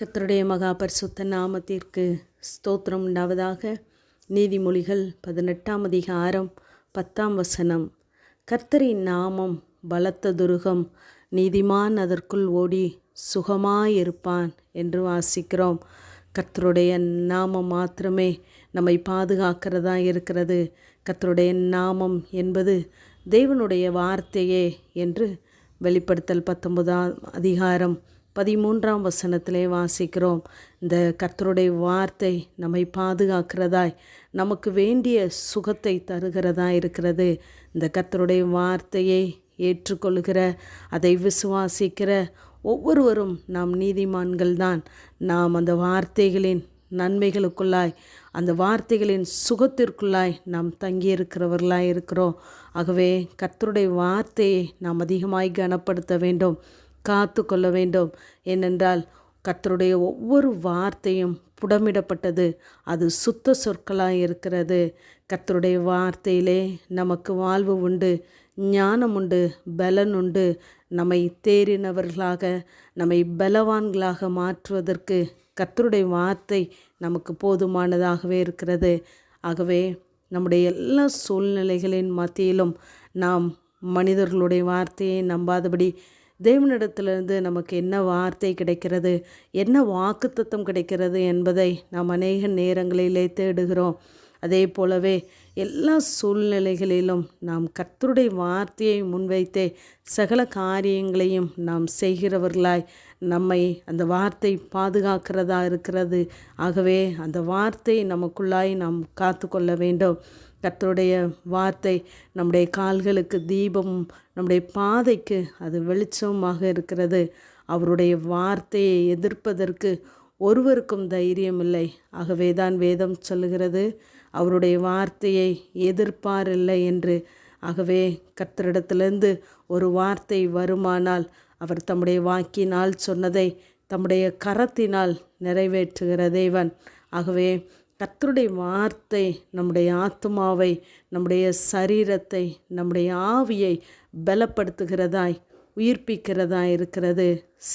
கர்த்தருடைய மகா பரிசுத்த நாமத்திற்கு ஸ்தோத்திரம் உண்டாவதாக. நீதிமொழிகள் பதினெட்டாம் அதிகாரம் பத்தாம் வசனம். கர்த்தரின் நாமம் பலத்த துருகம் நீதிமான் அதற்குள் ஓடி சுகமாயிருப்பான் என்று வாசிக்கிறோம். கர்த்தருடைய நாமம் மாத்திரமே நம்மை பாதுகாக்கிறதா இருக்கிறது. கர்த்தருடைய நாமம் என்பது தேவனுடைய வார்த்தையே என்று வெளிப்படுத்தல் பத்தொன்பதாம் அதிகாரம் பதிமூன்றாம் வசனத்திலே வாசிக்கிறோம். இந்த கர்த்தருடைய வார்த்தை நம்மை பாதுகாக்கிறதாய் நமக்கு வேண்டிய சுகத்தை தருகிறதா இருக்கிறது. இந்த கர்த்தருடைய வார்த்தையை ஏற்றுக்கொள்கிற அதை விசுவாசிக்கிற ஒவ்வொருவரும் நாம் நீதிமான்கள் தான். நாம் அந்த வார்த்தைகளின் நன்மைகளுக்குள்ளாய் அந்த வார்த்தைகளின் சுகத்திற்குள்ளாய் நாம் தங்கியிருக்கிறவர்களாய் இருக்கிறோம். ஆகவே கர்த்தருடைய வார்த்தையை நாம் அதிகமாய் கனப்படுத்த வேண்டும். காத்து கொள்ள வேண்டும் ஏனென்றால் கத்தருடைய ஒவ்வொரு வார்த்தையும் புடமிடப்பட்டது. அது சுத்த சொற்களாக இருக்கிறது கத்தருடைய வார்த்தையிலே நமக்கு வாழ்வு உண்டு ஞானம் உண்டு பலன் உண்டு. நம்மை தேறினவர்களாக நம்மை பலவான்களாக மாற்றுவதற்கு கத்தருடைய வார்த்தை நமக்கு போதுமானதாகவே இருக்கிறது. ஆகவே நம்முடைய எல்லா சூழ்நிலைகளின் மத்தியிலும் நாம் மனிதர்களுடைய வார்த்தையை நம்பாதபடி தேவனிடத்திலிருந்து நமக்கு என்ன வார்த்தை கிடைக்கிறது என்ன வாக்குத்தத்தம் கிடைக்கிறது என்பதை நாம் அநேக நேரங்களிலே தேடுகிறோம். அதே போலவே எல்லா சூழ்நிலைகளிலும் நாம் கர்த்தருடைய வார்த்தையை முன்வைத்தே சகல காரியங்களையும் நாம் செய்கிறவர்களாய் நம்மை அந்த வார்த்தை பாதுகாக்கிறதா இருக்கிறது. ஆகவே அந்த வார்த்தை நமக்குள்ளாய் நாம் காத்து கொள்ள வேண்டும். கத்தருடைய வார்த்தை நம்முடைய கால்களுக்கு தீபம் நம்முடைய பாதைக்கு அது வெளிச்சமாக இருக்கிறது. அவருடைய வார்த்தையை எதிர்ப்பதற்கு ஒருவருக்கும் தைரியம் இல்லை. ஆகவே தான் வேதம் சொல்லுகிறது அவருடைய வார்த்தையை எதிர்ப்பாரில்லை என்று. ஆகவே கர்த்தரிடத்திலிருந்து ஒரு வார்த்தை வருமானால் அவர் தம்முடைய வாக்கினால் சொன்னதை தம்முடைய கரத்தினால் நிறைவேற்றுகிற தேவன். ஆகவே கத்தருடைய வார்த்தை நம்முடைய ஆத்மாவை நம்முடைய சரீரத்தை நம்முடைய ஆவியை பலப்படுத்துகிறதாய் உயிர்ப்பிக்கிறதாய் இருக்கிறது.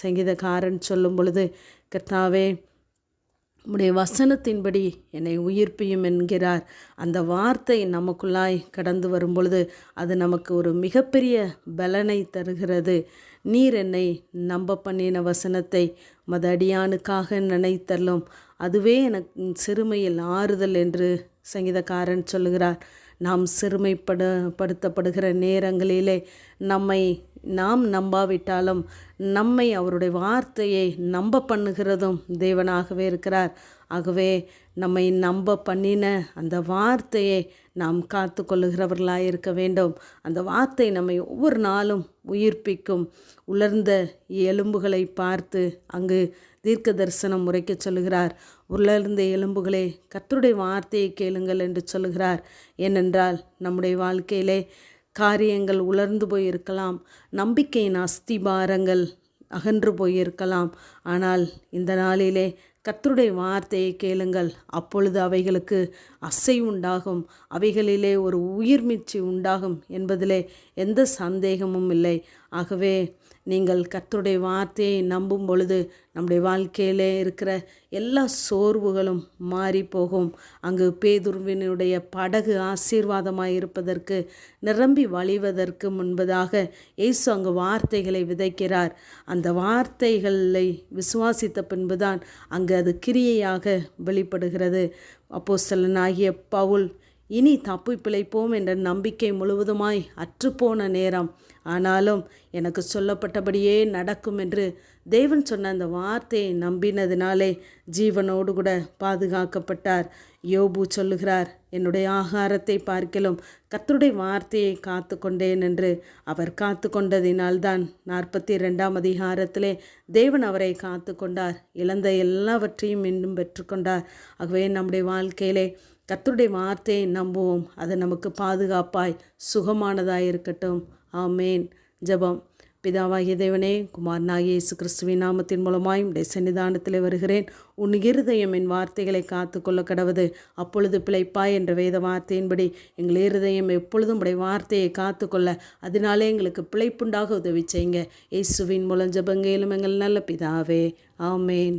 சங்கீதக்காரன் சொல்லும் பொழுது கர்த்தாவே உம்முடைய வசனத்தின்படி என்னை உயிர்ப்பியும் என்கிறார். அந்த வார்த்தை நமக்குள்ளாய் கடந்து வரும் பொழுது அது நமக்கு ஒரு மிகப்பெரிய பலனை தருகிறது. நீர் என்னை நம்ப பண்ணின வசனத்தை மத அடியானுக்காக நினைத்தல்லும் அதுவே எனக்கு சிறுமையில் ஆறுதல் என்று சங்கீதக்காரன் சொல்லுகிறார். நாம் சிறுமைப்பட படுத்தப்படுகிற நேரங்களிலே நம்மை நாம் நம்பாவிட்டாலும் நம்மை அவருடைய வார்த்தையை நம்ப பண்ணுகிறதும் தேவனாகவே இருக்கிறார். ஆகவே நம்மை நம்ப பண்ணின அந்த வார்த்தையை நாம் காத்து கொள்ளுகிறவர்களாக இருக்க வேண்டும். அந்த வார்த்தை நம்மை ஒவ்வொரு நாளும் உயிர்ப்பிக்கும். உலர்ந்த எலும்புகளை பார்த்து அங்கு தீர்க்க தரிசனம் உரைக்க சொல்லுகிறார். உருளிருந்த எலும்புகளே கத்தருடைய வார்த்தையை கேளுங்கள் என்று சொல்லுகிறார். ஏனென்றால் நம்முடைய வாழ்க்கையிலே காரியங்கள் உலர்ந்து போயிருக்கலாம் நம்பிக்கையின் அஸ்திபாரங்கள் அகன்று போயிருக்கலாம். ஆனால் இந்த நாளிலே கத்தருடைய வார்த்தையை கேளுங்கள். அப்பொழுது அவைகளுக்கு அசை உண்டாகும் அவைகளிலே ஒரு உயிர்மிச்சி உண்டாகும் என்பதிலே எந்த சந்தேகமும் இல்லை. ஆகவே நீங்கள் கர்த்தருடைய வார்த்தையை நம்பும் பொழுது நம்முடைய வாழ்க்கையிலே இருக்கிற எல்லா சோர்வுகளும் மாறி போகும். அங்கு பேதுருவினுடைய படகு ஆசீர்வாதமாக இருப்பதற்கு நிரம்பி வழிவதற்கு முன்பதாக இயேசு அங்கு வார்த்தைகளை விதைக்கிறார். அந்த வார்த்தைகளை விசுவாசித்த பின்புதான் அங்கு அது கிரியையாக வெளிப்படுகிறது. அப்போ சிலனாகிய பவுல் இனி தப்பு பிழைப்போம் என்ற நம்பிக்கை முழுவதுமாய் அற்றுப்போன நேரம். ஆனாலும் எனக்கு சொல்லப்பட்டபடியே நடக்கும் என்று தேவன் சொன்ன அந்த வார்த்தையை நம்பினதினாலே ஜீவனோடு கூட பாதுகாக்கப்பட்டார். யோபு சொல்லுகிறார் என்னுடைய ஆகாரத்தை பார்க்கலும் கத்தருடைய வார்த்தையை காத்து கொண்டேன் என்று அவர் காத்து கொண்டதினால்தான் நாற்பத்தி ரெண்டாம் அதிகாரத்திலே தேவன் அவரை காத்து கொண்டார் இழந்த எல்லாவற்றையும் இன்னும் பெற்றுக்கொண்டார். ஆகவே நம்முடைய வாழ்க்கையிலே கத்தருடைய வார்த்தையை நம்புவோம். அது நமக்கு பாதுகாப்பாய் சுகமானதாக இருக்கட்டும். ஆமேன். ஜபம். பிதாவாகிய தேவனே குமாரனாகிய இயேசு கிறிஸ்துவின் நாமத்தின் மூலமாயும் உடைய சன்னிதானத்தில் வருகிறேன். உன் இருதயம் என் வார்த்தைகளை காத்து கொள்ள கடவுது. அப்பொழுது பிழைப்பாய் என்ற வேத வார்த்தையின்படி எங்கள் இருதயம் எப்பொழுதும் உடைய வார்த்தையை காத்து கொள்ள அதனாலே எங்களுக்கு பிழைப்புண்டாக உதவி செய்யுங்க. இயேசுவின் மூலம் ஜபங்கையிலும் எங்கள் நல்ல பிதாவே. ஆமேன்.